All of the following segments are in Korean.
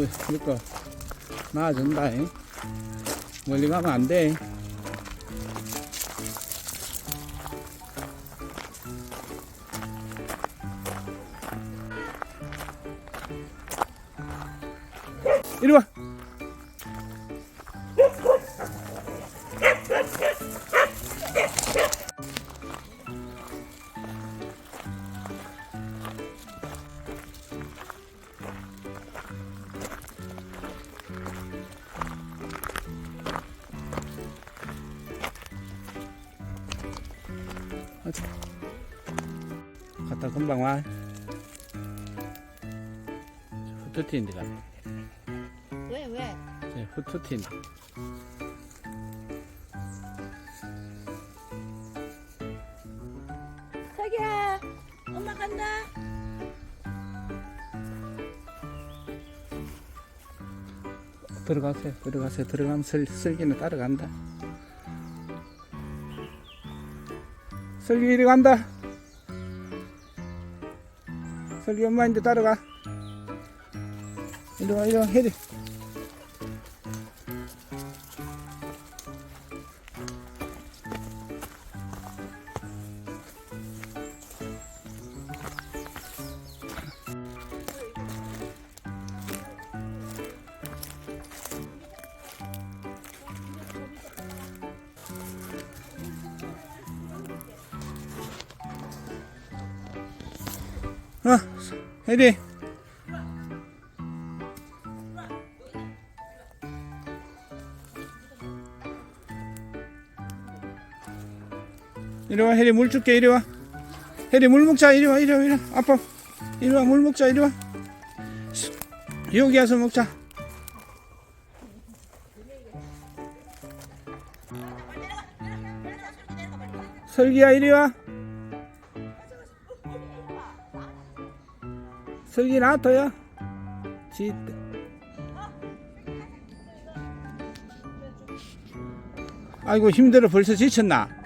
뭐, 이거 나아진다. 잉? 멀리 가면 안 돼. 이리 와. 갔다 금방 와. 후투티인데 가. 왜 왜? 네, 후투티인데. 자기야 엄마 간다 들어가세요. 들어가세요. 들어가면 슬, 슬기는 따라간다. 슬기 이리 간다. 슬기 엄마 이제 따 어, 해리. 이리 와, 해리 물 줄게, 이리 와. 해리 물 먹자, 이리 와, 이리 와, 이리 와. 아빠, 이리 와, 물 먹자, 이리 와. 여기 와서 먹자. 설기야, 이리 와. 설기 놔둬요. 지때. 아이고 힘들어 벌써 지쳤나?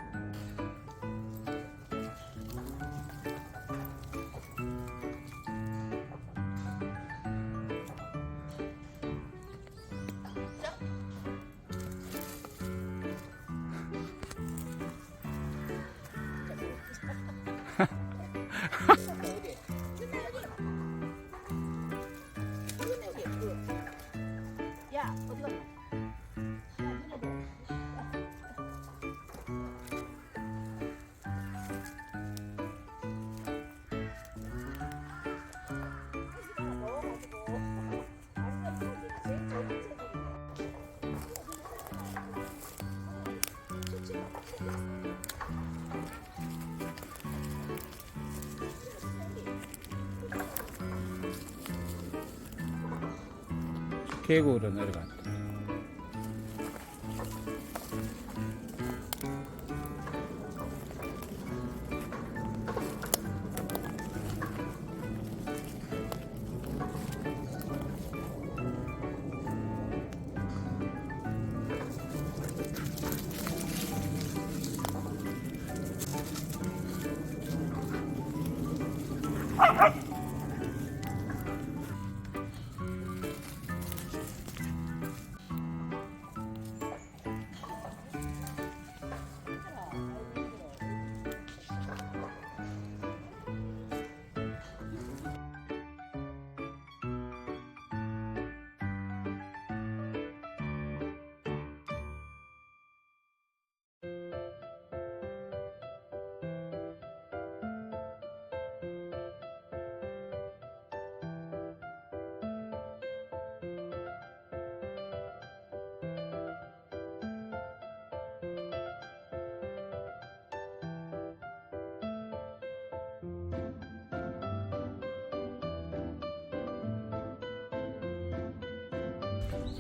계곡으로 내려간다.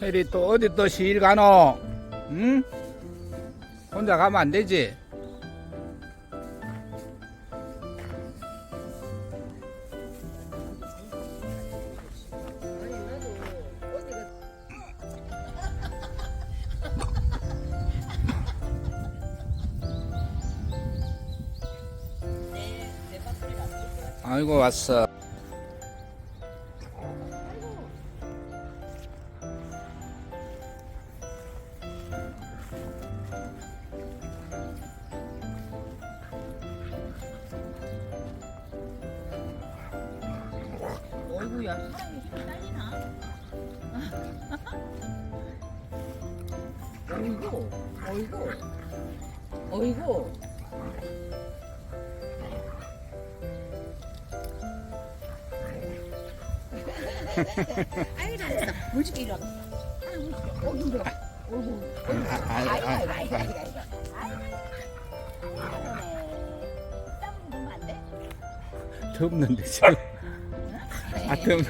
혜리 또 어디 또 시일 가노? 응? 혼자 가면 안 되지? 아이고 왔어. 어이구야. 사람이 힘 딸리나? 어이구 어이구 어이구 아이 잘했어. 물줄게 이리 와봐 어. 힘들어 어이구 아, 아, 아이고 아, 아이고 아이고 아이고. 아이고 아이고? 덥는데 지금 아 덥,